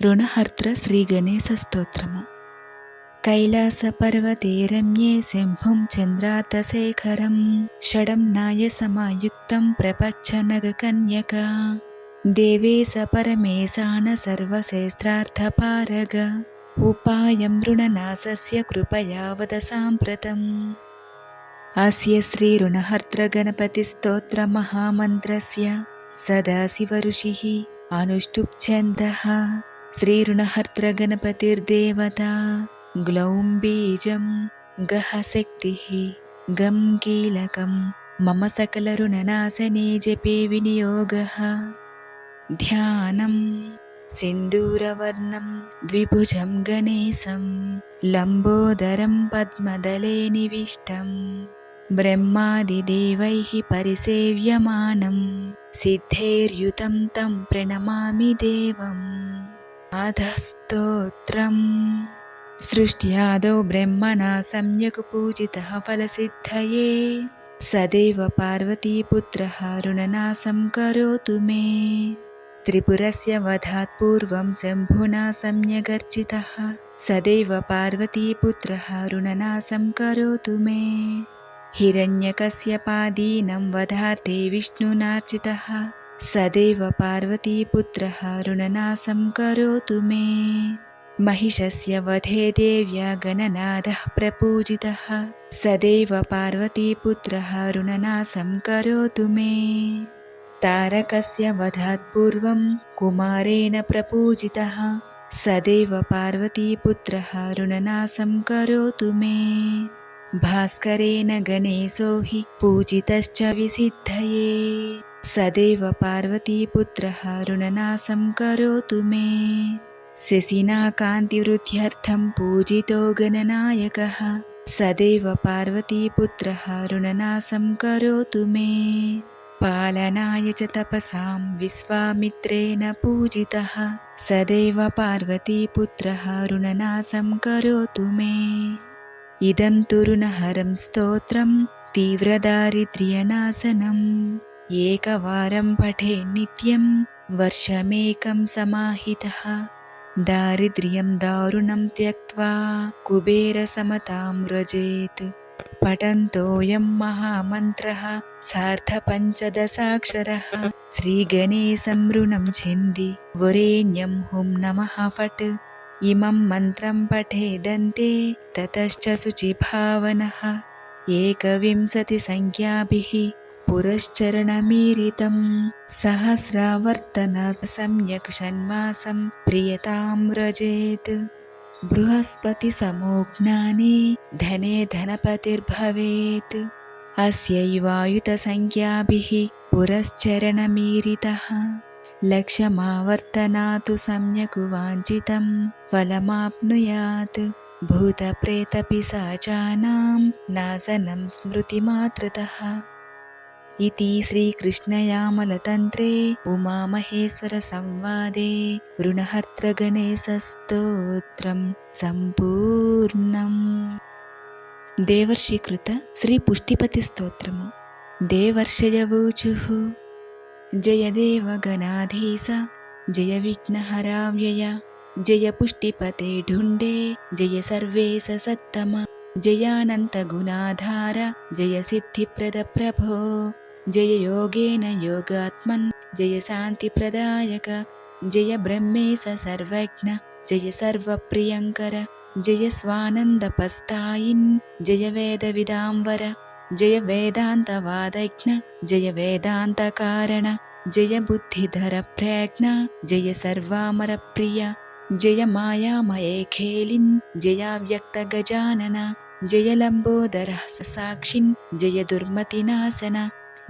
రుణహర్త్ర శ్రీ గణేశ స్తోత్రము కైలాసపర్వతే రమ్యే శంభుం చంద్రాతశేఖరం షడం నాయ సమాయుక్తం ప్రపచ్చనగకన్యక దేవేశ పరమేశాన సర్వశేస్త్రార్థపారగ ఉపాయం రుణనాశస్య కృపయా వద సాంప్రతం అస్య श्रीऋणहर्त्रगणपतिस्तोत्रमहामन्त्रस्य सदाशिवऋषिः अनुष्टुप्छन्दः श्रीऋणहर्त्रगणपतिर्देवता ग्लौं बीजं गः शक्तिः गं कीलकं मम सकलऋणनाशने जपे विनियोगः ध्यानं सिन्दूरवर्णं द्विभुजं गणेशं लम्बोदरं पद्मदले निविष्टम् ब्रह्मादिदेवैः परिसेव्यमानं सिद्धैर्युतं तं प्रणमामि देवम् अधस्तोत्रम् सृष्ट्यादौ ब्रह्मणा सम्यक् पूजितः फलसिद्धये सदैव पार्वतीपुत्रः ऋणनाशं करोतु मे त्रिपुरस्य वधात् पूर्वं शम्भुना सम्यगर्चितः सदैव पार्वतीपुत्रः ऋणनाशं करोतु मे हिरण्यकस्यपादीनं वधार्थे विष्णुनार्चितः सदैव पार्वतीपुत्रः ऋणनाशं करोतु मे महिषस्य वधे देव्या गणनाथः प्रपूजितः सदैव पार्वतीपुत्रः ऋणनाशं करोतु मे तारकस्य वधात् पूर्वं कुमारेण प्रपूजितः सदैव पार्वतीपुत्रः ऋणनाशं करोतु मे भास्करेण गणेशो हि पूजितश्च विसिद्धये सदैव पार्वतीपुत्रः ऋणनाशं करोतु मे शशिना कान्तिवृद्ध्यर्थं पूजितो गणनायकः सदैव पार्वतीपुत्रः ऋणनाशं करोतु मे पालनाय च तपसां विश्वामित्रेण पूजितः सदैव पार्वतीपुत्रः ऋणनाशं करोतु मे इदं तु ऋणहरं स्तोत्रं तीव्रदारिद्र्यनाशनम् एकवारं पठे नित्यं वर्षमेकं समाहितः दारिद्र्यं दारुणं त्यक्त्वा कुबेरसमतां व्रजेत् पठन्तोऽयं महामन्त्रः सार्धपञ्चदशाक्षरः श्रीगणेशं ऋणं छिन्दि वरेण्यं हुं नमः फट् इमं मन्त्रं पठेदन्ते ततश्च शुचिभावनः एकविंशतिसङ्ख्याभिः पुरश्चरणमीरितं सहस्रावर्तनात् सम्यक् षण्मासं प्रियतां व्रजेत्। बृहस्पतिसमोज्ञाने धने धनपतिर्भवेत्। अस्यैवायुतसङ्ख्याभिः पुरश्चरणमीरितः। लक्ष्यमावर्तनातु सम्यक् वाञ्छितं फलमाप्नुयात्। भूतप्रेतपिशाचानां नाशनं स्मृतिमात्रतः इति श्रीकृष्णयामलतन्त्रे उमामहेश्वरसंवादे ऋणहर्त्रगणेशस्तोत्रं सम्पूर्णम् देवर्षिकृत श्रीपुष्टिपतिस्तोत्रम् देवर्षयवोचुः जय देवगणाधीश जय विघ्नहराव्यय जय पुष्टिपते ढुण्डे जय सर्वेश सत्तम जयानन्तगुणाधार जय सिद्धिप्रद प्रभो జయ యోగేన యోగాత్మన్ జయ శాంతి ప్రదాయక జయ బ్రహ్మేశ సర్వజ్ఞ జయ సర్వప్రియంకర జయ స్వానందపస్తాయిన్ జయ వేద విదాంబర జయ వేదాంతవాదజ్ఞ జయ వేదాంత కారణ జయ బుద్ధిధర ప్రజ్ఞ జయ సర్వామర ప్రియ జయ మాయామయే ఖేలిన్ జయ గజానన జయ లంబోదర సాక్షిన్ జయ దుర్మతినాశన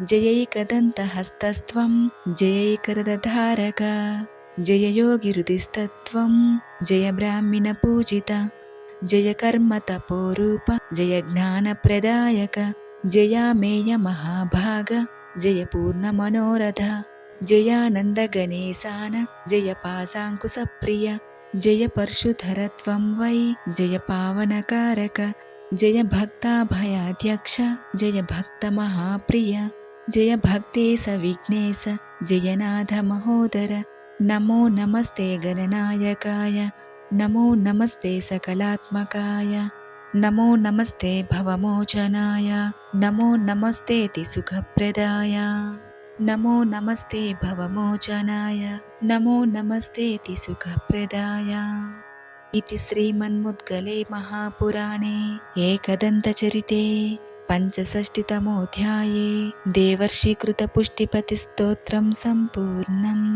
జయైకదంత హస్తస్త్వం జయైకరదధారక జయ యోగిరుదిస్తత్వం జయ బ్రాహ్మణ పూజిత జయ కర్మ తపోరూప జయ జ్ఞాన ప్రదాయక జయామేయ మహాభాగ జయ పూర్ణ మనోరథ జయానంద గణేశాన జయ పాశాంకుశ జయ పరశుధరత్వం వై జయ పావనకారక జయ భక్తాభయాధ్యక్ష జయ భక్తేశ విఘ్నేశ జయనాథ మహోదర నమో నమస్తే గణనాయకాయ నమో నమస్తే సకలాత్మకాయ నమో నమస్తే భవమోచనాయ నమో నమస్తేతి సుఖప్రదాయ నమో నమస్తే భవమోచనాయ నమో నమస్తేతి సుఖప్రదాయ ఇది శ్రీమన్ముద్గలే మహాపురాణే ఏకదంతచరితే पञ्चषष्टितमोऽध्याये देवर्षिकृतपुष्टिपतिस्तोत्रं सम्पूर्णम्